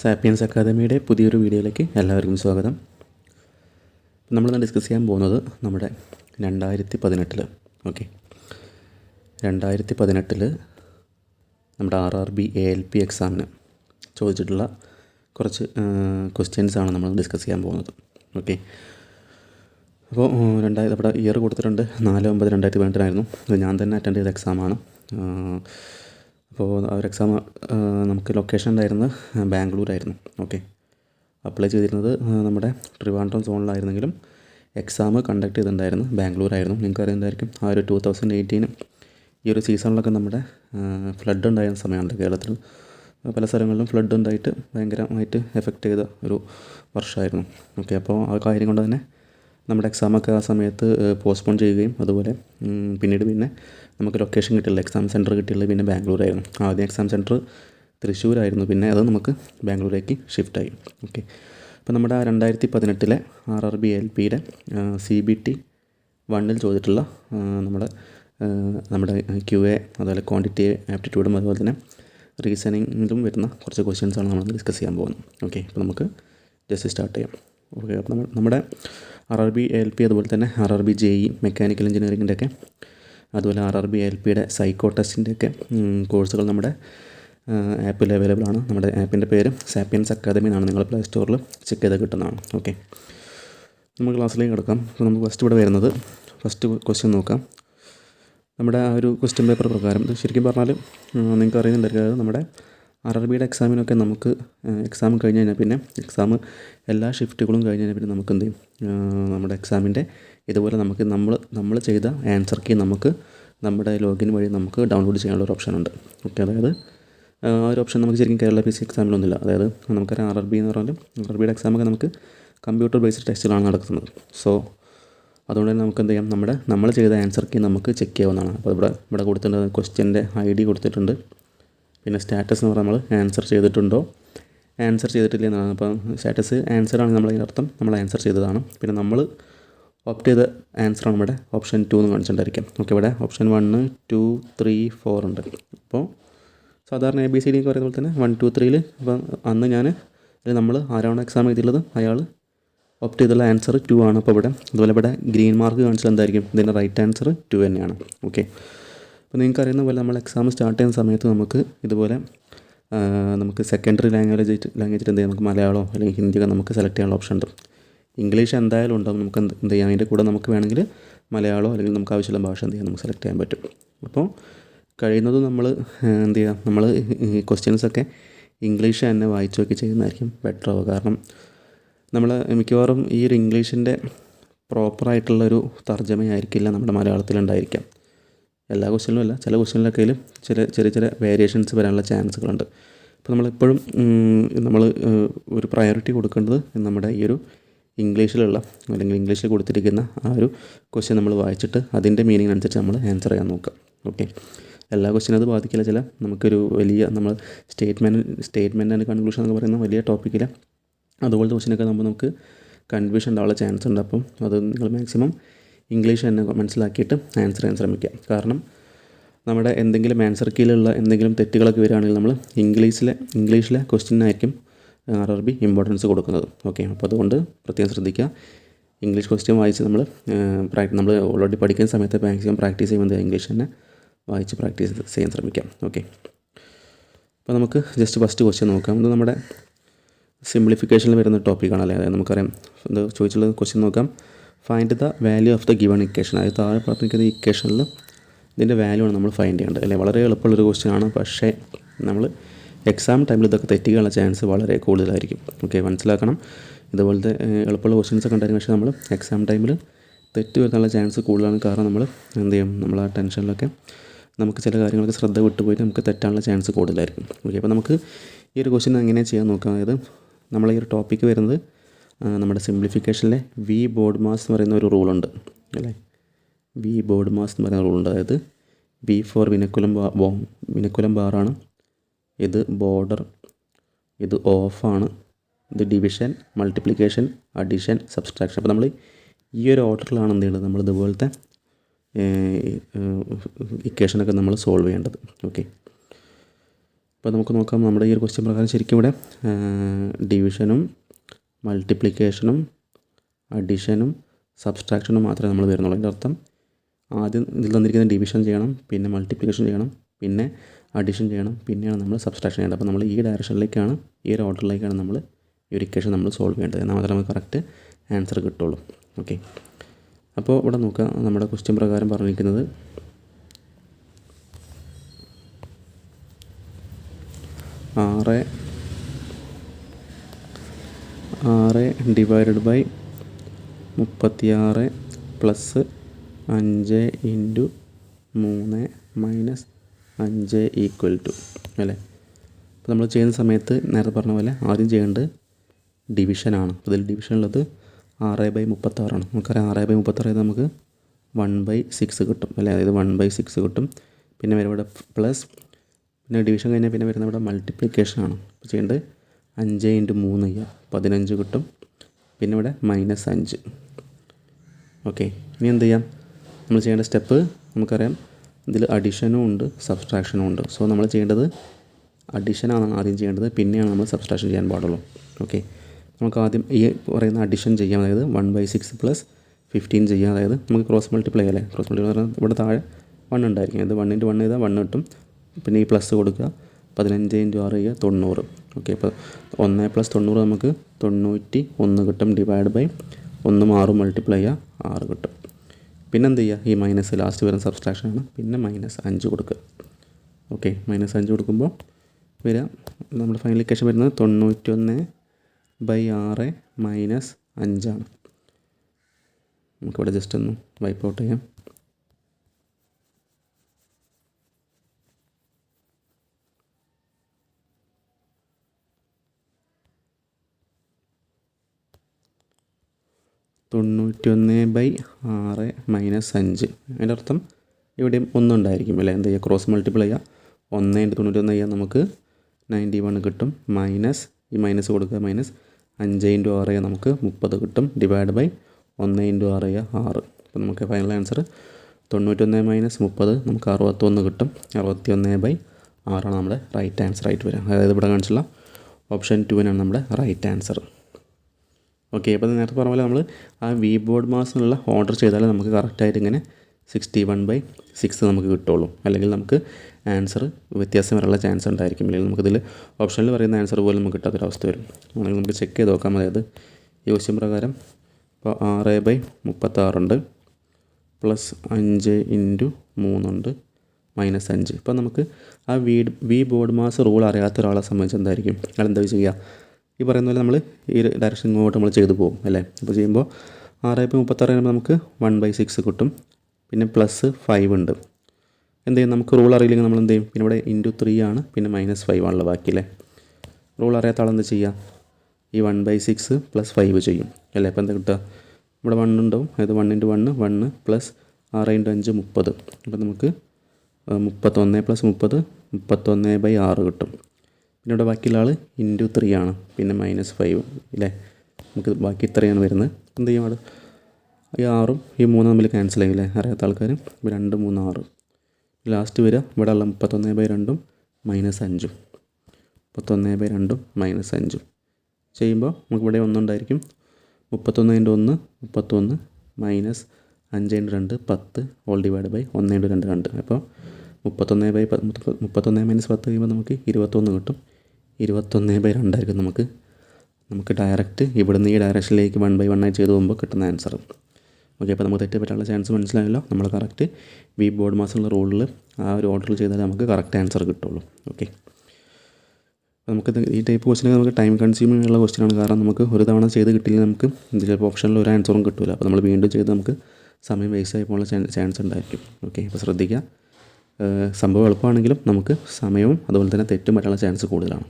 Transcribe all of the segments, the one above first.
Sapiens അക്കാദമിയുടെ പുതിയൊരു വീഡിയോയിലേക്ക് എല്ലാവർക്കും സ്വാഗതം. നമ്മളിന്ന് ഡിസ്കസ് ചെയ്യാൻ പോകുന്നത് നമ്മുടെ രണ്ടായിരത്തി പതിനെട്ടിൽ ഓക്കെ രണ്ടായിരത്തി പതിനെട്ടിൽ നമ്മുടെ R R B A L P എക്സാമിന് ചോദിച്ചിട്ടുള്ള കുറച്ച് ക്വസ്റ്റ്യൻസ് ആണ് നമ്മൾ ഡിസ്കസ് ചെയ്യാൻ പോകുന്നത് ഓക്കെ അപ്പോൾ രണ്ടായിരത്തി അവിടെ ഇയർ കൊടുത്തിട്ടുണ്ട് നാല് ഒമ്പത് രണ്ടായിരത്തി പതിനെട്ടിനായിരുന്നു. ഞാൻ തന്നെ അറ്റൻഡ് ചെയ്ത എക്സാമാണ് അപ്പോൾ ഒരു എക്സാം നമുക്ക് ലൊക്കേഷൻ ഉണ്ടായിരുന്നത് ബാംഗ്ലൂരായിരുന്നു. ഓക്കെ അപ്ലൈ ചെയ്തിരുന്നത് നമ്മുടെ ട്രിവാൻഡ്രം സോണിലായിരുന്നെങ്കിലും എക്സാം കണ്ടക്ട് ചെയ്തിട്ടുണ്ടായിരുന്നു ബാംഗ്ലൂരായിരുന്നു. നിങ്ങൾക്ക് അറിയുന്നതായിരിക്കും ആ ഒരു ടൂ തൗസൻഡ് എയ്റ്റീൻ ഈ ഒരു സീസണിലൊക്കെ നമ്മുടെ ഫ്ലഡ് ഉണ്ടായിരുന്ന സമയമുണ്ട് കേരളത്തിൽ. പല സ്ഥലങ്ങളിലും ഫ്ലഡ് ഉണ്ടായിട്ട് ഭയങ്കരമായിട്ട് എഫക്റ്റ് ചെയ്ത ഒരു വർഷമായിരുന്നു. ഓക്കെ അപ്പോൾ ആ കാര്യം കൊണ്ട് തന്നെ നമ്മുടെ എക്സാമൊക്കെ ആ സമയത്ത് പോസ്റ്റ്പോൺ ചെയ്യുകയും അതുപോലെ പിന്നീട് പിന്നെ നമുക്ക് ലൊക്കേഷൻ കിട്ടില്ല. എക്സാം സെന്റർ കിട്ടിയില്ല. പിന്നെ ബാംഗ്ലൂരായിരുന്നു. ആദ്യം എക്സാം സെന്റർ തൃശ്ശൂരായിരുന്നു. പിന്നെ അത് നമുക്ക് ബാംഗ്ലൂരേക്ക് ഷിഫ്റ്റായി ഓക്കെ അപ്പോൾ നമ്മുടെ ആ രണ്ടായിരത്തി പതിനെട്ടിലെ ആർ ആർ ബി എൽ പിയുടെ സി ബി ടി വണ്ണിൽ ചോദിച്ചിട്ടുള്ള നമ്മുടെ നമ്മുടെ ക്യു എ അതുപോലെ ക്വാണ്ടിറ്റി ആപ്റ്റിറ്റ്യൂഡും അതുപോലെ തന്നെ റീസണിങ്ങിലും വരുന്ന കുറച്ച് ക്വസ്റ്റ്യൻസാണ് നമ്മൾ ഡിസ്കസ് ചെയ്യാൻ പോകുന്നത്. ഓക്കെ അപ്പോൾ നമുക്ക് ജസ്റ്റ് സ്റ്റാർട്ട് ചെയ്യാം. ഓക്കെ അപ്പോൾ നമ്മൾ നമ്മുടെ R R B L P അതുപോലെ തന്നെ R R B J E mechanical എഞ്ചിനീയറിങ്ങിന്റെ ഒക്കെ അതുപോലെ ആർ ആർ ബി എൽ പിയുടെ സൈക്കോ ടെസ്റ്റിന്റെ ഒക്കെ കോഴ്സുകൾ നമ്മുടെ ആപ്പിൽ അവൈലബിൾ ആണ്. നമ്മുടെ ആപ്പിന്റെ പേര് സാപ്പിയൻസ് അക്കാദമി എന്നാണ്. നിങ്ങൾ പ്ലേ സ്റ്റോറിൽ ചെക്ക് ചെയ്ത് കിട്ടുന്നതാണ്. ഓക്കെ നമുക്ക് ക്ലാസ്സിലേക്ക് കിടക്കാം. അപ്പോൾ നമുക്ക് ഫസ്റ്റ് ഇവിടെ വരുന്നത് ഫസ്റ്റ് ക്വസ്റ്റ്യൻ നോക്കാം. നമ്മുടെ ആ ഒരു ക്വസ്റ്റ്യൻ പേപ്പർ പ്രകാരം ശരിക്കും പറഞ്ഞാൽ നിങ്ങൾക്ക് അറിയുന്നുണ്ടായിരിക്കും. നമ്മുടെ ആർ ആർ ബിയുടെ എക്സാമിനൊക്കെ നമുക്ക് എക്സാം കഴിഞ്ഞ് കഴിഞ്ഞാൽ പിന്നെ എക്സാം എല്ലാ ഷിഫ്റ്റുകളും കഴിഞ്ഞ് കഴിഞ്ഞാൽ പിന്നെ നമുക്ക് എന്ത് ചെയ്യും? നമ്മുടെ എക്സാമിന്റെ ഇതുപോലെ നമുക്ക് നമ്മൾ നമ്മൾ ചെയ്ത ആൻസർ കീ നമുക്ക് നമ്മുടെ ലോഗിൻ വഴി നമുക്ക് ഡൗൺലോഡ് ചെയ്യാനുള്ള ഒരു ഓപ്ഷൻ ഉണ്ട്. ഓക്കെ അതായത് ആ ഒരു ഓപ്ഷൻ നമുക്ക് ശരിക്കും കേരള പി സി എക്സാമിലൊന്നുമില്ല അതായത് നമുക്കറിയാം ആർ ആർ ബി എന്ന് പറഞ്ഞാൽ ആർ ആർ ബിയുടെ എക്സാമൊക്കെ നമുക്ക് കമ്പ്യൂട്ടർ ബേസ്ഡ് ടെസ്റ്റിലാണ് നടക്കുന്നത്. സോ അതുകൊണ്ട് തന്നെ നമുക്ക് എന്ത് ചെയ്യാം? നമ്മുടെ നമ്മൾ ചെയ്ത ആൻസർ കീ നമുക്ക് ചെക്ക് ചെയ്യാവുന്നതാണ്. അപ്പോൾ ഇവിടെ ഇവിടെ കൊടുത്തിട്ടുണ്ട് ക്വസ്റ്റ്യന്റെ ഐ ഡി കൊടുത്തിട്ടുണ്ട്. പിന്നെ സ്റ്റാറ്റസ് എന്ന് പറഞ്ഞാൽ നമ്മൾ ആൻസർ ചെയ്തിട്ടുണ്ടോ? ആൻസർ ചെയ്തിട്ടില്ല എന്നാണ്. അപ്പോൾ സ്റ്റാറ്റസ് ആൻസർ ആണ് നമ്മളതിന്റെ അർത്ഥം നമ്മൾ ആൻസർ ചെയ്തതാണ്. പിന്നെ നമ്മൾ ഓപ്റ്റ് ചെയ്ത ആൻസറാണ് ഇവിടെ ഓപ്ഷൻ ടു എന്ന് കാണിച്ചിട്ടുണ്ടായിരിക്കും. ഓക്കെ ഇവിടെ option one two three four ഉണ്ട്. അപ്പോൾ സാധാരണ എ ബി സി ഡി എന്ന് പറയുന്ന പോലെ തന്നെ വൺ ടു ത്രീയിൽ അപ്പം അന്ന് ഞാൻ നമ്മൾ ആരാണോ എക്സാം എഴുതിയുള്ളത് അയാൾ ഓപ്റ്റ് ചെയ്തുള്ള ആൻസർ ടു ആണ്. അപ്പോൾ ഇവിടെ അതുപോലെ ഇവിടെ ഗ്രീൻ മാർക്ക് കാണിച്ചത് എന്തായിരിക്കും? ഇതിന്റെ റൈറ്റ് ആൻസർ ടു തന്നെയാണ്. ഓക്കെ അപ്പോൾ നിങ്ങൾക്ക് അറിയുന്ന പോലെ നമ്മൾ എക്സാം സ്റ്റാർട്ട് ചെയ്യുന്ന സമയത്ത് നമുക്ക് ഇതുപോലെ നമുക്ക് സെക്കൻഡറി ലാംഗ്വേജ് ലാംഗ്വേജിൽ എന്ത് ചെയ്യാം? നമുക്ക് മലയാളമോ അല്ലെങ്കിൽ ഹിന്ദിയോ നമുക്ക് സെലക്ട് ചെയ്യാനുള്ള ഓപ്ഷൻ ഉണ്ട്. ഇംഗ്ലീഷ് എന്തായാലും ഉണ്ടാവും നമുക്ക് എന്ത് എന്ത് ചെയ്യാം. അതിന്റെ കൂടെ നമുക്ക് വേണമെങ്കിൽ മലയാളമോ അല്ലെങ്കിൽ നമുക്ക് ആവശ്യമുള്ള ഭാഷ എന്ത് ചെയ്യാം നമുക്ക് സെലക്ട് ചെയ്യാൻ പറ്റും. അപ്പോൾ കഴിയുന്നതും നമ്മൾ എന്ത് ചെയ്യുക നമ്മൾ ക്വസ്റ്റ്യൻസൊക്കെ ഇംഗ്ലീഷ് തന്നെ വായിച്ചു നോക്കി ചെയ്യുന്നതായിരിക്കും ബെറ്റർ ആവുക. കാരണം നമ്മൾ മിക്കവാറും ഈ ഒരു ഇംഗ്ലീഷിന്റെ പ്രോപ്പറായിട്ടുള്ളൊരു തർജമയായിരിക്കില്ല നമ്മുടെ മലയാളത്തിലുണ്ടായിരിക്കാം എല്ലാ ക്വസ്റ്റ്യനിലും അല്ല ചില ക്വസ്റ്റ്യനിലൊക്കെ ചില ചെറിയ ചെറിയ വേരിയേഷൻസ് വരാനുള്ള ചാൻസുകളുണ്ട് അപ്പോൾ നമ്മളെപ്പോഴും നമ്മൾ ഒരു പ്രയോറിറ്റി കൊടുക്കേണ്ടത് നമ്മുടെ ഈ ഒരു ഇംഗ്ലീഷിലുള്ള അല്ലെങ്കിൽ ഇംഗ്ലീഷിൽ കൊടുത്തിരിക്കുന്ന ആ ഒരു ക്വസ്റ്റ്യൻ നമ്മൾ വായിച്ചിട്ട് അതിന്റെ മീനിങ് അനുസരിച്ച് നമ്മൾ ആൻസർ ചെയ്യാൻ നോക്കുക. ഓക്കെ എല്ലാ ക്വസ്റ്റ്യനും അത് ബാധിക്കില്ല. ചില നമുക്കൊരു വലിയ നമ്മൾ സ്റ്റേറ്റ്മെന്റ് സ്റ്റേറ്റ്മെന്റ് ആൻഡ് കൺക്ലൂഷൻ എന്ന് പറയുന്ന വലിയ ടോപ്പിക്കില്ല അതുപോലത്തെ ക്വസ്റ്റ്യനൊക്കെ നമ്മൾ നമുക്ക് കൺഫ്യൂഷൻ ഉണ്ടാവാനുള്ള ചാൻസ് ഉണ്ട്. അപ്പം അത് നിങ്ങൾ മാക്സിമം ഇംഗ്ലീഷ് തന്നെ മനസ്സിലാക്കിയിട്ട് ആൻസർ ചെയ്യാൻ ശ്രമിക്കുക. കാരണം നമ്മുടെ എന്തെങ്കിലും ആൻസർ കീയിലുള്ള എന്തെങ്കിലും തെറ്റുകളൊക്കെ വരികയാണെങ്കിൽ നമ്മൾ ഇംഗ്ലീഷിലെ ഇംഗ്ലീഷിലെ ക്വസ്റ്റ്യനായിരിക്കും ആർ ആർ ബി ഇമ്പോർട്ടൻസ് കൊടുക്കുന്നത്. ഓക്കെ അപ്പോൾ അതുകൊണ്ട് പ്രത്യേകം ശ്രദ്ധിക്കുക. ഇംഗ്ലീഷ് ക്വസ്റ്റ്യൻ വായിച്ച് നമ്മൾ പ്രാക്ടി നമ്മൾ ഓൾറെഡി പഠിക്കുന്ന സമയത്ത് മാക്സിമം പ്രാക്ടീസ് ചെയ്യുമ്പോൾ ഇംഗ്ലീഷ് തന്നെ. വായിച്ച് പ്രാക്ടീസ് ചെയ്യാൻ ശ്രമിക്കാം. ഓക്കെ അപ്പോൾ നമുക്ക് ജസ്റ്റ് ഫസ്റ്റ് ക്വസ്റ്റ്യൻ നോക്കാം. ഇത് നമ്മുടെ സിംപ്ലിഫിക്കേഷനിൽ വരുന്ന ടോപ്പിക്കാണ് അല്ലേ അതായത് നമുക്കറിയാം. ഇത് ചോദിച്ചുള്ള ക്വസ്റ്റ്യൻ നോക്കാം. Find the value of the given equation അതായത് താഴെ പറഞ്ഞിരിക്കുന്ന ഇക്വേഷനിൽ ഇതിന്റെ വാല്യൂ ആണ് നമ്മൾ ഫൈൻഡ് ചെയ്യേണ്ടത്. അല്ലേ? വളരെ എളുപ്പമുള്ളൊരു ക്വസ്റ്റ്യൻ ആണ്. പക്ഷേ നമ്മൾ എക്സാം ടൈമിൽ ഇതൊക്കെ തെറ്റിക്കാനുള്ള ചാൻസ് വളരെ കൂടുതലായിരിക്കും. ഓക്കെ മനസ്സിലാക്കണം? ഇതുപോലത്തെ എളുപ്പമുള്ള ക്വസ്റ്റ്യൻസ് ഒക്കെ ഉണ്ടായിരുന്നു. പക്ഷേ നമ്മൾ എക്സാം ടൈമിൽ തെറ്റ് വരുന്നുള്ള ചാൻസ് കൂടുതലാണ്. കാരണം നമ്മൾ എന്ത് ചെയ്യും? നമ്മൾ ആ ടെൻഷനിലൊക്കെ നമുക്ക് ചില കാര്യങ്ങളൊക്കെ ശ്രദ്ധ വിട്ടുപോയിട്ട് നമുക്ക് തെറ്റാനുള്ള ചാൻസ് കൂടുതലായിരിക്കും. ഓക്കെ അപ്പോൾ നമുക്ക് ഈ ഒരു ക്വസ്റ്റ്യൻ എങ്ങനെ ചെയ്യാൻ നോക്കാം? അതായത് നമ്മൾ ഈ ഒരു ടോപ്പിക്ക് വരുന്നത് നമ്മുടെ സിംപ്ലിഫിക്കേഷനിലെ വി ബോർഡ് മാസ് എന്ന് പറയുന്ന ഒരു റൂളുണ്ട് അല്ലേ? വി ബോർഡ് മാസ് എന്ന് പറയുന്ന റൂളുണ്ട് അതായത് ബി ഫോർ വിനക്കുലം ബോ വിനക്കുലം ബാറാണ് ഇത് ബോർഡർ ഇത് ഓഫാണ് ഇത് ഡിവിഷൻ മൾട്ടിപ്ലിക്കേഷൻ അഡീഷൻ സബ്സ്ട്രാക്ഷൻ അപ്പോൾ നമ്മൾ ഈ ഒരു ഓർഡറിലാണ് എന്ത് ചെയ്യുന്നത് നമ്മൾ ഇതുപോലത്തെ ഇക്വേഷനൊക്കെ നമ്മൾ സോൾവ് ചെയ്യേണ്ടത്. ഓക്കെ അപ്പോൾ നമുക്ക് നോക്കാം. നമ്മുടെ ഈ ഒരു ക്വസ്റ്റ്യൻ പ്രകാരം ശരിക്കും ഇവിടെ ഡിവിഷനും മൾട്ടിപ്ലിക്കേഷനും അഡീഷനും സബ്സ്ട്രാക്ഷനും മാത്രമേ നമ്മൾ വരുന്നുള്ളൂ അതിന്റെ അർത്ഥം ആദ്യം ഇതിൽ തന്നിരിക്കുന്ന ഡിവിഷൻ ചെയ്യണം പിന്നെ മൾട്ടിപ്ലിക്കേഷൻ ചെയ്യണം പിന്നെ അഡീഷൻ ചെയ്യണം. പിന്നെയാണ് നമ്മൾ സബ്സ്ട്രാക്ഷൻ ചെയ്യേണ്ടത്. അപ്പോൾ നമ്മൾ ഈ ഡയറക്ഷനിലേക്കാണ് ഈ ഒരു ഓർഡറിലേക്കാണ് നമ്മൾ ഈ ഒരു ഇക്വേഷൻ നമ്മൾ സോൾവ് ചെയ്യേണ്ടത്. എന്നാൽ മാത്രമേ നമുക്ക് കറക്റ്റ് ആൻസർ കിട്ടുള്ളൂ. ഓക്കെ അപ്പോൾ ഇവിടെ നോക്കുക. നമ്മുടെ ക്വസ്റ്റ്യൻ പ്രകാരം പറഞ്ഞിരിക്കുന്നത് ആറ് ആറ് ഡിവൈഡഡ് ബൈ മുപ്പത്തിയാറ് പ്ലസ് അഞ്ച് ഇന്റു മൂന്ന് മൈനസ് അഞ്ച് ഈക്വൽ ടു അല്ലേ? അപ്പോൾ നമ്മൾ ചെയ്യുന്ന സമയത്ത് നേരത്തെ പറഞ്ഞ പോലെ ആദ്യം ചെയ്യേണ്ടത് ഡിവിഷനാണ് അപ്പോൾ ഇതിൽ ഡിവിഷൻ ഉള്ളത് ആറ് ബൈ മുപ്പത്താറാണ് നമുക്കറിയാം ആറ് ബൈ മുപ്പത്താറ് നമുക്ക് വൺ ബൈ സിക്സ് കിട്ടും അല്ലേ? അതായത് വൺ ബൈ സിക്സ് കിട്ടും. പിന്നെ വരും ഇവിടെ പ്ലസ് പിന്നെ ഡിവിഷൻ കഴിഞ്ഞാൽ പിന്നെ വരുന്ന ഇവിടെ മൾട്ടിപ്ലിക്കേഷൻ ആണ്. അപ്പോൾ ചെയ്യേണ്ടത് അഞ്ച് ഇന്റു മൂന്ന് ചെയ്യുക പതിനഞ്ച് കിട്ടും. പിന്നെ ഇവിടെ മൈനസ് അഞ്ച്. ഓക്കെ ഇനി എന്ത് ചെയ്യാം? നമ്മൾ ചെയ്യേണ്ട സ്റ്റെപ്പ് നമുക്കറിയാം ഇതിൽ അഡിഷനും ഉണ്ട് സബ്സ്ട്രാക്ഷനും ഉണ്ട്. സോ നമ്മൾ ചെയ്യേണ്ടത് അഡിഷനാണ് ആദ്യം ചെയ്യേണ്ടത്. പിന്നെയാണ് നമ്മൾ സബ്സ്ട്രാക്ഷൻ ചെയ്യാൻ പാടുള്ളൂ. ഓക്കെ നമുക്ക് ആദ്യം ഈ പറയുന്ന അഡിഷൻ ചെയ്യാം. അതായത് one by six plus fifteen ചെയ്യാം. അതായത് നമുക്ക് ക്രോസ് മൾട്ടിപ്ലൈ അല്ലേ? ക്രോസ് മൾട്ടിപ്ലൈ പറഞ്ഞാൽ ഇവിടെ താഴെ വൺ ഉണ്ടായിരിക്കും. അത് വൺ ഇന്റു വൺ ചെയ്താൽ വൺ കിട്ടും. പിന്നെ ഈ പ്ലസ് കൊടുക്കുക. പതിനഞ്ച് ഇന്റു ആറ് ചെയ്യുക. തൊണ്ണൂറ്. ഓക്കെ അപ്പോൾ ഒന്ന് പ്ലസ് തൊണ്ണൂറ് നമുക്ക് തൊണ്ണൂറ്റി ഒന്ന് കിട്ടും. ഡിവൈഡ് ബൈ ഒന്ന് ആറ് മൾട്ടിപ്ലൈ ചെയ്യുക. ആറ് കിട്ടും. പിന്നെ എന്ത് ചെയ്യുക? ഈ മൈനസ് ലാസ്റ്റ് വരുന്ന സബ്സ്ട്രാക്ഷനാണ് പിന്നെ മൈനസ് അഞ്ച് കൊടുക്കുക. ഓക്കെ മൈനസ് അഞ്ച് കൊടുക്കുമ്പോൾ വരിക. നമ്മുടെ ഫൈനൽ ഇക്വേഷൻ വരുന്നത് തൊണ്ണൂറ്റൊന്ന് ബൈ ആറ് മൈനസ് അഞ്ചാണ്. നമുക്കിവിടെ ജസ്റ്റ് ഒന്ന് വൈപ്പ് ഔട്ട് ചെയ്യാം. തൊണ്ണൂറ്റൊന്ന് ബൈ ആറ് മൈനസ് അഞ്ച്. അതിന്റെ അർത്ഥം ഇവിടെയും ഒന്നുണ്ടായിരിക്കും അല്ലേ? എന്താ ചെയ്യുക? ക്രോസ് മൾട്ടിപ്പിൾ ചെയ്യുക. ഒന്ന് ഇന്റു തൊണ്ണൂറ്റൊന്ന് ചെയ്യുക നമുക്ക് നയന്റി വൺ കിട്ടും. മൈനസ് ഈ മൈനസ് കൊടുക്കുക. മൈനസ് അഞ്ച് ഇന്റു ആറ് ചെയ്യുക നമുക്ക് മുപ്പത് കിട്ടും. ഡിവൈഡ് ബൈ ഒന്ന് ഇന്റു ആറ് ചെയ്യുക ആറ്. അപ്പോൾ നമുക്ക് ഫൈനൽ ആൻസർ തൊണ്ണൂറ്റൊന്ന് മൈനസ് മുപ്പത് നമുക്ക് അറുപത്തൊന്ന് കിട്ടും. അറുപത്തി ഒന്ന് ബൈ ആറാണ് നമ്മുടെ റൈറ്റ് ആൻസർ ആയിട്ട് വരിക. അതായത് ഇവിടെ കാണിച്ചുള്ള ഓപ്ഷൻ ടുവിനാണ് നമ്മുടെ റൈറ്റ് ആൻസർ ഓക്കെ അപ്പോൾ നേരത്തെ പറഞ്ഞ പോലെ നമ്മൾ ആ വി ബോർഡ് മാസിനുള്ള ഓർഡർ ചെയ്താൽ നമുക്ക് കറക്റ്റായിട്ട് ഇങ്ങനെ സിക്സ്റ്റി വൺ ബൈ സിക്സ് നമുക്ക് കിട്ടുള്ളൂ. അല്ലെങ്കിൽ നമുക്ക് ആൻസർ വ്യത്യാസം വരാനുള്ള ചാൻസ് ഉണ്ടായിരിക്കും. അല്ലെങ്കിൽ നമുക്കിതിൽ ഓപ്ഷനിൽ പറയുന്ന ആൻസർ പോലും നമുക്ക് കിട്ടാത്തൊരവസ്ഥ വരും. അല്ലെങ്കിൽ നമുക്ക് ചെക്ക് ചെയ്ത് നോക്കാം. അതായത് ക്വസ്റ്റ്യൻ പ്രകാരം ഇപ്പോൾ ആറ് ബൈ മുപ്പത്താറുണ്ട് പ്ലസ് അഞ്ച് ഇന്റു മൂന്നുണ്ട് മൈനസ് അഞ്ച്. ഇപ്പോൾ നമുക്ക് ആ V V BODMAS rule അറിയാത്ത ഒരാളെ സംബന്ധിച്ച് എന്തായിരിക്കും? അയാൾ എന്താ ചെയ്യുക? ഈ പറയുന്ന പോലെ നമ്മൾ ഈ ഡയറക്ഷൻ ഇങ്ങോട്ട് നമ്മൾ ചെയ്തു പോകും അല്ലേ? അപ്പോൾ ചെയ്യുമ്പോൾ ആറ് ബൈ മുപ്പത്താറ് കഴിയുമ്പോൾ നമുക്ക് വൺ ബൈ സിക്സ് കിട്ടും. പിന്നെ പ്ലസ് ഫൈവ് ഉണ്ട്. എന്ത് ചെയ്യും? നമുക്ക് റൂൾ അറിയില്ലെങ്കിൽ നമ്മൾ എന്ത് ചെയ്യും? പിന്നെ ഇവിടെ ഇന്റു ത്രീ ആണ്. പിന്നെ മൈനസ് ഫൈവ് ആണല്ലോ ബാക്കി അല്ലേ? റൂൾ അറിയാത്ത ആളെന്ത് ചെയ്യുക ഈ one by six plus five ചെയ്യും അല്ലേ? അപ്പോൾ എന്താ കിട്ടുക? ഇവിടെ വൺ ഉണ്ടാവും. അതായത് one into one one plus ആറ് ഇന്റു അഞ്ച് മുപ്പത്. അപ്പോൾ നമുക്ക് മുപ്പത്തൊന്ന് പ്ലസ് മുപ്പത് മുപ്പത്തൊന്ന് ബൈ ആറ് കിട്ടും. പിന്നെ ഇവിടെ ബാക്കിയുള്ള ആൾ ഇന്റു ത്രീ ആണ്. പിന്നെ മൈനസ് ഫൈവ് ഇല്ലേ? നമുക്ക് ബാക്കി ഇത്രയാണ് വരുന്നത്. എന്ത് ചെയ്യും അവിടെ ഈ ആറും ഈ മൂന്നും തമ്മിൽ ക്യാൻസൽ ചെയ്യില്ലേ അറിയാത്ത ആൾക്കാർ ഇപ്പോൾ രണ്ട് മൂന്ന് ആറ്. ലാസ്റ്റ് വരിക. ഇവിടെ ഉള്ള മുപ്പത്തൊന്ന് ബൈ രണ്ടും മൈനസ് അഞ്ചും. മുപ്പത്തൊന്ന് ബൈ രണ്ടും മൈനസ് അഞ്ചും. ചെയ്യുമ്പോൾ നമുക്ക് ഇവിടെ ഒന്നുണ്ടായിരിക്കും മുപ്പത്തൊന്ന് ഇന്റു ഒന്ന് മുപ്പത്തൊന്ന് മൈനസ് അഞ്ച് ഇന്റു രണ്ട് പത്ത് ഓൾ ഡിവൈഡ് ബൈ ഒന്ന് ഇന്റു രണ്ട് രണ്ട്. അപ്പോൾ മുപ്പത്തൊന്ന് ബൈ മുപ്പത്തൊന്ന് മൈനസ് പത്ത് കഴിയുമ്പോൾ നമുക്ക് ഇരുപത്തൊന്ന് കിട്ടും. ഇരുപത്തൊന്ന് ബൈ രണ്ടായിരിക്കും നമുക്ക്. നമുക്ക് ഡയറക്റ്റ് ഇവിടുന്ന് ഈ ഡയറക്ഷനിലേക്ക് വൺ ബൈ വൺ ആയി ചെയ്ത് പോകുമ്പോൾ കിട്ടുന്ന ആൻസർ ഓക്കെ അപ്പോൾ നമുക്ക് തെറ്റ് പറ്റാനുള്ള ചാൻസ് മനസ്സിലായല്ലോ? നമ്മൾ കറക്റ്റ് വി ബോർഡ് മാസമുള്ള റൂളിൽ ആ ഒരു ഓർഡറിൽ ചെയ്താൽ നമുക്ക് കറക്റ്റ് ആൻസർ കിട്ടുള്ളൂ. ഓക്കെ നമുക്ക് ഈ ടൈപ്പ് ക്വസ്റ്റിനൊക്കെ നമുക്ക് ടൈം കൺസ്യൂമിംഗ് ഉള്ള ക്വസ്റ്റിനാണ് കാരണം നമുക്ക് ഒരു തവണ ചെയ്ത് കിട്ടിയില്ല നമുക്ക് ചിലപ്പോൾ ഓപ്ഷനിൽ ഒരു ആൻസറും കിട്ടില്ല അപ്പോൾ നമ്മൾ വീണ്ടും ചെയ്ത് നമുക്ക് സമയം വേസ്റ്റ് ആയി പോകാനുള്ള ചാൻസ് ഉണ്ടായിരിക്കും. ഓക്കെ അപ്പോൾ ശ്രദ്ധിക്കുക സംഭവം എളുപ്പമാണെങ്കിലും നമുക്ക് സമയവും അതുപോലെ തന്നെ തെറ്റും വരാനുള്ള ചാൻസ് കൂടുതലാണ്.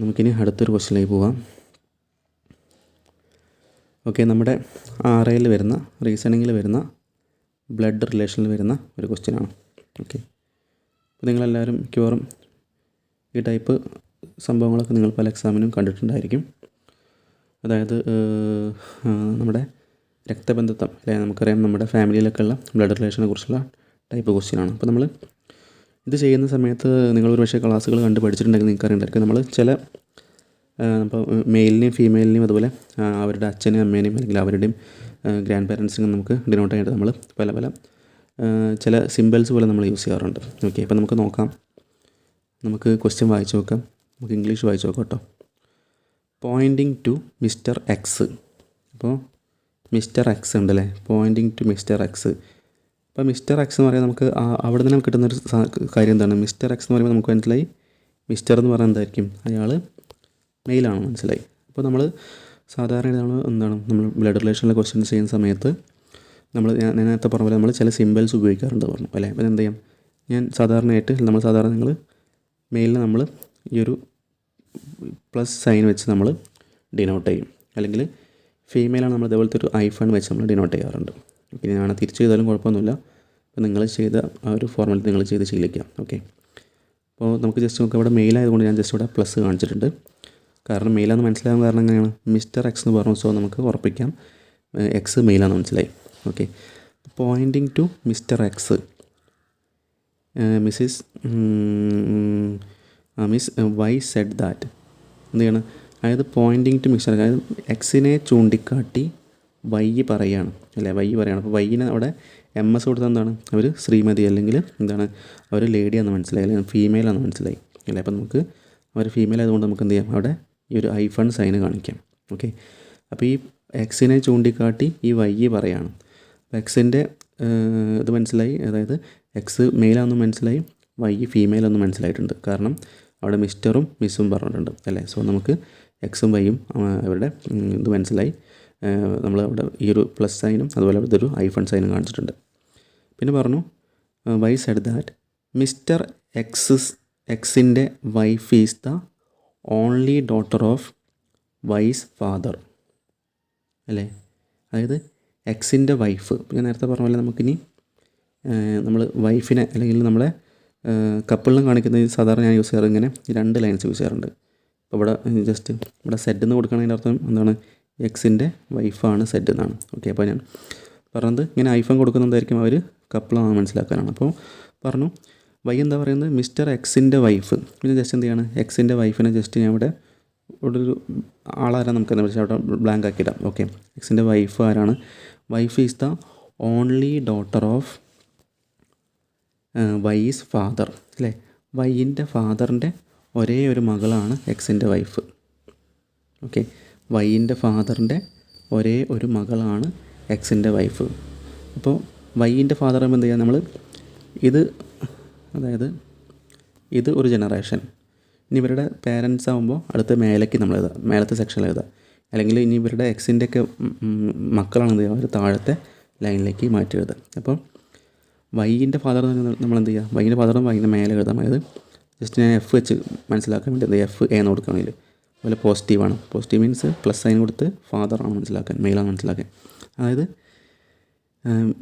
നമുക്കിനി അടുത്തൊരു ക്വസ്റ്റിനിലേക്ക് പോവാം. ഓക്കെ നമ്മുടെ ആർ ഐയിൽ വരുന്ന റീസണിങ്ങിൽ വരുന്ന ബ്ലഡ് റിലേഷനിൽ വരുന്ന ഒരു ക്വസ്റ്റ്യനാണ് ഓക്കെ. അപ്പോൾ നിങ്ങളെല്ലാവരും മിക്കവാറും ഈ ടൈപ്പ് സംഭവങ്ങളൊക്കെ നിങ്ങൾ പല എക്സാമിനും കണ്ടിട്ടുണ്ടായിരിക്കും. അതായത് നമ്മുടെ രക്തബന്ധത്വം അല്ലെ? നമുക്കറിയാം നമ്മുടെ ഫാമിലിയിലൊക്കെയുള്ള ബ്ലഡ് റിലേഷനെ കുറിച്ചുള്ള ടൈപ്പ് ക്വസ്റ്റ്യനാണ് അപ്പോൾ നമ്മൾ ഇത് ചെയ്യുന്ന സമയത്ത് നിങ്ങൾ ഒരു പക്ഷേ ക്ലാസ്സുകൾ കണ്ട് പഠിച്ചിട്ടുണ്ടെങ്കിൽ നിങ്ങൾക്ക് അറിയണ്ടായിരിക്കും നമ്മൾ ചില ഇപ്പോൾ മെയിലിനെയും ഫീമെയിലിനെയും അതുപോലെ അവരുടെ അച്ഛനെയും അമ്മേനെയും അല്ലെങ്കിൽ അവരുടെയും ഗ്രാൻഡ് പാരൻസിനും നമുക്ക് ഡിനോട്ട് ആയിട്ട് നമ്മൾ പല പല ചില സിമ്പിൾസ് പോലെ നമ്മൾ യൂസ് ചെയ്യാറുണ്ട്. ഓക്കെ അപ്പോൾ നമുക്ക് നോക്കാം. നമുക്ക് ക്വസ്റ്റ്യൻ വായിച്ചു നോക്കാം. നമുക്ക് ഇംഗ്ലീഷ് വായിച്ചു നോക്കാം കേട്ടോ. പോയിന്റിങ് ടു മിസ്റ്റർ എക്സ് അപ്പോൾ മിസ്റ്റർ എക്സ് ഉണ്ടല്ലേ? പോയിന്റിങ് ടു മിസ്റ്റർ എക്സ് അപ്പോൾ മിസ്റ്റർ എക്സ് എന്ന് പറയുന്നത് നമുക്ക് അവിടെ നിന്ന് കിട്ടുന്ന ഒരു കാര്യം എന്താണ്? മിസ്റ്റർ എക്സ് എന്ന് പറയുമ്പോൾ നമുക്ക് മനസ്സിലായി മിസ്റ്റർ എന്ന് പറയുന്നത് എന്തായിരിക്കും? അയാൾ മെയിലാണ് മനസ്സിലായി. അപ്പോൾ നമ്മൾ സാധാരണ നമ്മൾ എന്താണ്? നമ്മൾ ബ്ലഡ് റിലേഷനിലെ ക്വസ്റ്റ്യൻസ് ചെയ്യുന്ന സമയത്ത് നമ്മൾ ഞാൻ നേരത്തെ പറഞ്ഞ പോലെ നമ്മൾ ചില സിമ്പിൾസ് ഉപയോഗിക്കാറുണ്ട് പറഞ്ഞു. അല്ലേ? അപ്പോൾ എന്ത് ചെയ്യാം? ഞാൻ സാധാരണയായിട്ട് നമ്മൾ സാധാരണ നിങ്ങൾ മെയിലിന് നമ്മൾ ഈ ഒരു പ്ലസ് സൈൻ വെച്ച് നമ്മൾ ഡിനോട്ട് ചെയ്യും. അല്ലെങ്കിൽ ഫീമെയിലാണ് നമ്മൾ ഇതേപോലത്തെ ഒരു ഐഫോൺ വെച്ച് നമ്മൾ ഡിനോട്ട് ചെയ്യാറുണ്ട്. പിന്നെ വേണം തിരിച്ച് ചെയ്താലും കുഴപ്പമൊന്നുമില്ല. അപ്പോൾ നിങ്ങൾ ചെയ്ത ആ ഒരു ഫോർമാലിറ്റി നിങ്ങൾ ചെയ്ത് ശീലിക്കാം ഓക്കെ അപ്പോൾ നമുക്ക് ജസ്റ്റ് നോക്കാം. ഇവിടെ മെയിൽ ആയതുകൊണ്ട് ഞാൻ ജസ്റ്റ് ഇവിടെ പ്ലസ് കാണിച്ചിട്ടുണ്ട്. കാരണം മെയിലാന്ന് മനസ്സിലാകാൻ കാരണം എങ്ങനെയാണ്? മിസ്റ്റർ എക്സ് എന്ന് പറഞ്ഞു. സോ നമുക്ക് ഉറപ്പിക്കാം. എക്സ് മെയിലാന്ന് മനസ്സിലായി. Okay pointing to mister X missus miss Y Z that എന്ത് അതായത് പോയിന്റിങ് ടു മിസ്റ്റർ അതായത് എക്സിനെ ചൂണ്ടിക്കാട്ടി വൈ പറയാണ് അല്ലേ? വൈ പറയാണ്. അപ്പോൾ വൈയിനെ അവിടെ എം എസ് കൊടുത്ത എന്താണ് അവർ ശ്രീമതി അല്ലെങ്കിൽ എന്താണ്? അവർ ലേഡിയാണെന്ന് മനസ്സിലായി അല്ലെങ്കിൽ ഫീമെയിലാണെന്ന് മനസ്സിലായി അല്ലേ? അപ്പോൾ നമുക്ക് അവർ ഫീമെയിൽ ആയതുകൊണ്ട് നമുക്ക് എന്ത് ചെയ്യാം? അവിടെ ഈ ഒരു ഐഫൺ സൈന് കാണിക്കാം ഓക്കെ അപ്പോൾ ഈ എക്സിനെ ചൂണ്ടിക്കാട്ടി ഈ വൈ പറയാണ്. അപ്പോൾ എക്സിന്റെ ഇത് മനസ്സിലായി? അതായത് എക്സ് മെയിലാണെന്ന് മനസ്സിലായി വൈ ഫീമെയിലെന്ന് മനസ്സിലായിട്ടുണ്ട്. കാരണം അവിടെ മിസ്റ്ററും മിസ്സും പറഞ്ഞിട്ടുണ്ട് അല്ലേ? സോ നമുക്ക് എക്സും വൈയും അവരുടെ ഇത് മനസ്സിലായി. നമ്മൾ അവിടെ ഈ ഒരു പ്ലസ് സൈനും അതുപോലെ അവിടുത്തെ ഒരു ഐഫൺ സൈനും കാണിച്ചിട്ടുണ്ട്. പിന്നെ പറഞ്ഞു Y Z that mister X's എക്സിന്റെ wife is the only daughter of Y's father അല്ലേ? അതായത് എക്സിന്റെ വൈഫ് ഞാൻ നേരത്തെ പറഞ്ഞ പോലെ നമുക്കിനി നമ്മൾ വൈഫിനെ അല്ലെങ്കിൽ നമ്മളെ കപ്പിളിനും കാണിക്കുന്ന സാധാരണ ഞാൻ യൂസ് ചെയ്യാറ് ഇങ്ങനെ രണ്ട് ലൈൻസ് യൂസ് ചെയ്യാറുണ്ട്. ഇവിടെ ജസ്റ്റ് ഇവിടെ സെഡ് എന്ന് കൊടുക്കുകയാണെങ്കിൽ അർത്ഥം എന്താണ്? എക്സിന്റെ വൈഫാണ് സെറ്റ് എന്നാണ്. ഓക്കെ അപ്പോൾ ഞാൻ പറഞ്ഞത് ഇങ്ങനെ ഐഫോൺ കൊടുക്കുന്നതായിരിക്കും അവർ കപ്പിളാണെന്ന് മനസ്സിലാക്കാനാണ്. അപ്പോൾ പറഞ്ഞു വൈ എന്താ പറയുന്നത്? മിസ്റ്റർ എക്സിന്റെ വൈഫ് പിന്നെ ജസ്റ്റ് എന്ത് ചെയ്യാണ്? എക്സിന്റെ വൈഫിനെ ജസ്റ്റ് ഞാൻ ഇവിടെ ഇവിടെ ഒരു ആളാരാ നമുക്ക് എന്താ വെച്ചാൽ അവിടെ ബ്ലാങ്ക് ആക്കിയിടാം. ഓക്കെ എക്സിന്റെ വൈഫ് ആരാണ്? Wife is the only daughter of Y's father അല്ലേ? വൈന്റെ ഫാദറിന്റെ ഒരേ ഒരു മകളാണ് എക്സിന്റെ വൈഫ് ഓക്കെ വൈയിന്റെ ഫാദറിന്റെ ഒരേ ഒരു മകളാണ് എക്സിന്റെ വൈഫ്. അപ്പോൾ വൈയിന്റെ ഫാദർ എന്ത് ചെയ്യുക നമ്മൾ ഇത് അതായത് ഇത് ഒരു ജനറേഷൻ. ഇനി ഇവരുടെ പേരൻസ് ആകുമ്പോൾ അടുത്ത മേലേക്ക് നമ്മൾ എഴുതുക മേലത്തെ സെക്ഷനിൽ എഴുതുക. അല്ലെങ്കിൽ ഇനി ഇവരുടെ എക്സിന്റെ ഒക്കെ മക്കളാണ് എന്ത് ചെയ്യുക? അവർ താഴത്തെ ലൈനിലേക്ക് മാറ്റി എഴുതുക. അപ്പോൾ വൈന്റെ ഫാദർ നമ്മൾ എന്ത് ചെയ്യുക? വൈന്റെ ഫാദറും വൈന്റെ മേലെ എഴുതാം അതായത് ജസ്റ്റ് ഞാൻ എഫ് വെച്ച് മനസ്സിലാക്കാൻ വേണ്ടി എന്ത് എഫ് എന്ന് കൊടുക്കുകയാണെങ്കിൽ അതുപോലെ പോസിറ്റീവാണ് പോസിറ്റീവ് മീൻസ് പ്ലസ് സൈൻ കൊടുത്ത് ആണ് മനസ്സിലാക്കാൻ മെയിലാണ് മനസ്സിലാക്കാൻ. അതായത്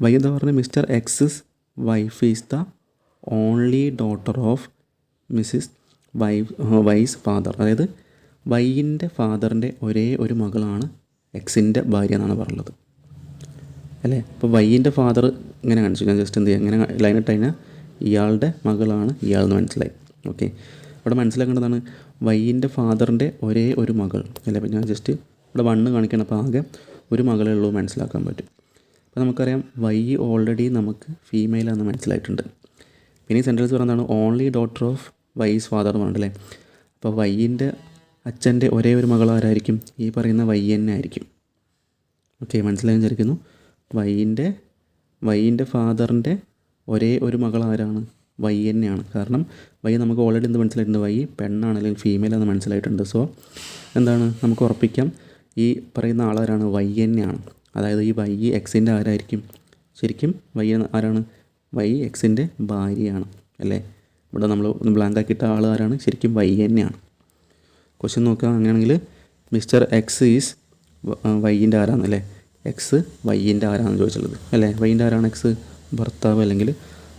വൈ എന്താ പറഞ്ഞത്? Mister X's wife is the only daughter of missus wife Y's father അതായത് വൈന്റെ ഫാദറിന്റെ ഒരേ ഒരു മകളാണ് എക്സിന്റെ ഭാര്യ എന്നാണ് പറയുന്നത് അല്ലേ? അപ്പോൾ വൈന്റെ ഫാദർ ഇങ്ങനെ കാണിച്ചു. ഞാൻ ജസ്റ്റ് എന്ത് ചെയ്യാം? ഇങ്ങനെ ലൈനിട്ട് കഴിഞ്ഞാൽ ഇയാളുടെ മകളാണ് ഇയാളെന്ന് മനസ്സിലായി. ഓക്കെ അവിടെ മനസ്സിലാക്കേണ്ടതാണ് വൈന്റെ ഫാദറിന്റെ ഒരേ ഒരു മകൾ. അല്ലേ? അപ്പോൾ ഞാൻ ജസ്റ്റ് ഇവിടെ വണ്ണ് കാണിക്കണം അപ്പോൾ ആകെ ഒരു മകളേ ഉള്ളൂ മനസ്സിലാക്കാൻ പറ്റും. അപ്പോൾ നമുക്കറിയാം വൈ ഓൾറെഡി നമുക്ക് ഫീമെയിലാണെന്ന് മനസ്സിലായിട്ടുണ്ട്. പിന്നെ ഈ സെന്റൻസ് പറയുന്നതാണ് only daughter of Y's father എന്ന് പറഞ്ഞില്ലേ അപ്പോൾ വൈന്റെ അച്ഛന്റെ ഒരേ ഒരു മകൾ ആരായിരിക്കും? ഈ പറയുന്ന വൈ തന്നെ ആയിരിക്കും. ഓക്കെ മനസ്സിലായി വിചാരിക്കുന്നു. വൈന്റെ വൈന്റെ ഫാദറിന്റെ ഒരേ ഒരു മകൾ ആരാണ്? വൈ തന്നെയാണ്. കാരണം വൈ നമുക്ക് ഓൾറെഡി എന്ത് മനസ്സിലായിട്ടുണ്ട്? വൈ അല്ലെങ്കിൽ ഫീമെയിൽ എന്ന് മനസ്സിലായിട്ടുണ്ട്. സോ എന്താണ്? നമുക്ക് ഉറപ്പിക്കാം. ഈ പറയുന്ന ആളാരാണ്? വൈ തന്നെയാണ്. അതായത് ഈ വൈ എക്സിന്റെ ആരായിരിക്കും? ശരിക്കും വൈ ആരാണ്? വൈ എക്സിന്റെ ഭാര്യയാണ്. അല്ലേ? ഇവിടെ നമ്മൾ ഒന്ന് ബ്ലാങ്ക് ആക്കിയിട്ട ആൾ ആരാണ്? ശരിക്കും വൈ തന്നെയാണ്. ക്വസ്റ്റ്യൻ നോക്കുക. അങ്ങനെയാണെങ്കിൽ മിസ്റ്റർ എക്സ് ഈസ് വൈന്റെ ആരാണ്? അല്ലേ? എക്സ് വൈന്റെ ആരാണെന്ന് ചോദിച്ചുള്ളത് അല്ലേ? വൈന്റെ ആരാണ് എക്സ് ഭർത്താവ് അല്ലെങ്കിൽ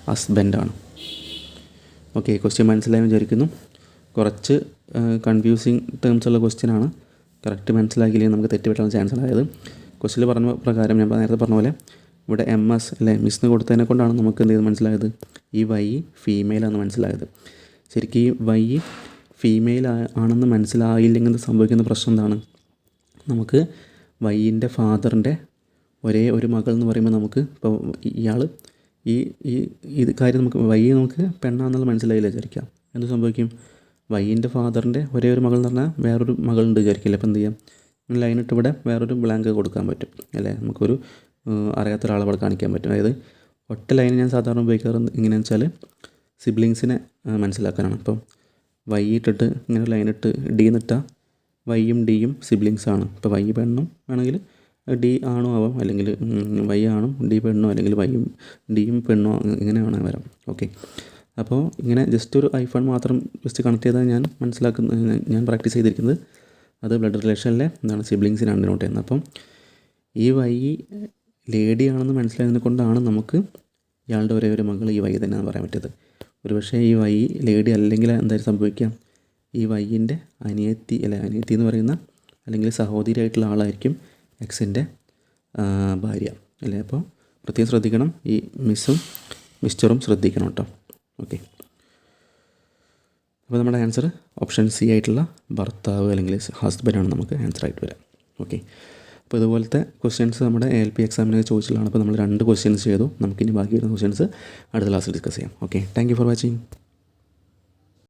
ഹസ്ബൻഡാണ് ഓക്കെ ക്വസ്റ്റ്യൻ മനസ്സിലായി വിചാരിക്കുന്നു. കുറച്ച് കൺഫ്യൂസിങ് ടേംസ് ഉള്ള ക്വസ്റ്റ്യൻ ആണ്. കറക്റ്റ് മനസ്സിലാക്കിയില്ലെങ്കിൽ നമുക്ക് തെറ്റുപറ്റാൻ ചാൻസ് ഉണ്ട് അതായത് ക്വസ്റ്റിൽ പറഞ്ഞ പ്രകാരം ഞാൻ നേരത്തെ പറഞ്ഞ പോലെ ഇവിടെ എം എസ് അല്ലെ മിസ് എന്ന് കൊടുത്തതിനെ കൊണ്ടാണ് നമുക്ക് എന്ത് ചെയ്ത് മനസ്സിലായത്? ഈ വൈ ഫീമെയിൽ ആണെന്ന് മനസ്സിലായത്. ശരിക്കും ഈ വൈ ഫീമെയിൽ ആണെന്ന് മനസ്സിലായില്ലെങ്കിൽ സംഭവിക്കുന്ന പ്രശ്നം എന്താണ്? നമുക്ക് വൈന്റെ ഫാദറിന്റെ ഒരേ ഒരു മകൾ എന്ന് പറയുമ്പോൾ നമുക്ക് ഇപ്പോൾ ഇയാൾ ഈ ഈ ഇത് കാര്യം നമുക്ക് വൈ നമുക്ക് പെണ്ണാന്നുള്ള മനസ്സിലായില്ല വിചാരിക്കാം എന്ത് സംഭവിക്കും? വൈന്റെ ഫാദറിന്റെ ഒരേ ഒരു മകൾ എന്ന് പറഞ്ഞാൽ വേറൊരു മകളുണ്ട് വിചാരിക്കില്ല? അപ്പോൾ എന്ത് ചെയ്യാം? ലൈനിട്ട് ഇവിടെ വേറൊരു ബ്ലാങ്ക് കൊടുക്കാൻ പറ്റും അല്ലേ? നമുക്കൊരു അറിയാത്ത ഒരാളെ അവിടെ കാണിക്കാൻ പറ്റും. അതായത് ഒറ്റ ലൈൻ ഞാൻ സാധാരണ ഉപയോഗിക്കാറ് എങ്ങനെയാണെന്ന് വെച്ചാൽ സിബ്ലിങ്സിനെ മനസ്സിലാക്കാനാണ്. അപ്പം വൈ ഇട്ടിട്ട് ഇങ്ങനെ ലൈനിട്ട് ഡി എന്നിട്ടാൽ വൈയും ഡിയും സിബ്ലിങ്സാണ് ഇപ്പോൾ വൈ പെണ്ണും വേണമെങ്കിൽ ഡി ആണോ ആവാം അല്ലെങ്കിൽ വൈ ആണും? ഡി പെണ്ണോ അല്ലെങ്കിൽ വൈയും ഡിയും പെണ്ണോ ഇങ്ങനെ വേണം വരാം? ഓക്കെ. അപ്പോൾ ഇങ്ങനെ ജസ്റ്റ് ഒരു ഐഫോൺ മാത്രം ജസ്റ്റ് കണക്ട് ചെയ്താൽ ഞാൻ മനസ്സിലാക്കുന്ന ഞാൻ പ്രാക്ടീസ് ചെയ്തിരിക്കുന്നത് അത് ബ്ലഡ് റിലേഷനിലെ എന്താണ്? സിബ്ലിങ്സിനാണ് നോട്ട് ചെയ്യുന്നത് അപ്പം ഈ വൈ ലേഡി ആണെന്ന് മനസ്സിലായതിനെ കൊണ്ടാണ് നമുക്ക് ഇയാളുടെ ഒരേ ഒരു മകൾ ഈ വൈ തന്നെയാണ് പറയാൻ പറ്റിയത്. ഒരുപക്ഷേ ഈ വൈ ലേഡി അല്ലെങ്കിൽ എന്തായാലും സംഭവിക്കാം. ഈ വൈയിന്റെ അനിയത്തി അല്ലെ അനിയത്തി എന്ന് പറയുന്ന അല്ലെങ്കിൽ സഹോദരിയായിട്ടുള്ള ആളായിരിക്കും എക്സിന്റെ ഭാര്യ. അല്ലേ? അപ്പോൾ പ്രത്യേകം ശ്രദ്ധിക്കണം. ഈ മിസ്സും മിസ്റ്ററും ശ്രദ്ധിക്കണം കേട്ടോ. ഓക്കെ. അപ്പോൾ നമ്മുടെ ആൻസർ ഓപ്ഷൻ സി ആയിട്ടുള്ള ഭർത്താവ് അല്ലെങ്കിൽ ഹസ്ബൻഡാണ് നമുക്ക് ആൻസർ ആയിട്ട് വരാം. ഓക്കെ. അപ്പോൾ ഇതുപോലത്തെ ക്വസ്റ്റ്യൻസ് നമ്മുടെ എൽ പി എക്സാമിന് ചോദിച്ചിട്ടുള്ളതാണ്. അപ്പോൾ നമ്മൾ രണ്ട് ക്വസ്റ്റ്യൻസ് ചെയ്തു. നമുക്കിനി ബാക്കി വരുന്ന ക്വസ്റ്റ്യൻസ് അടുത്ത ക്ലാസ്സിൽ ഡിസ്കസ് ചെയ്യാം. Okay. Thank you for watching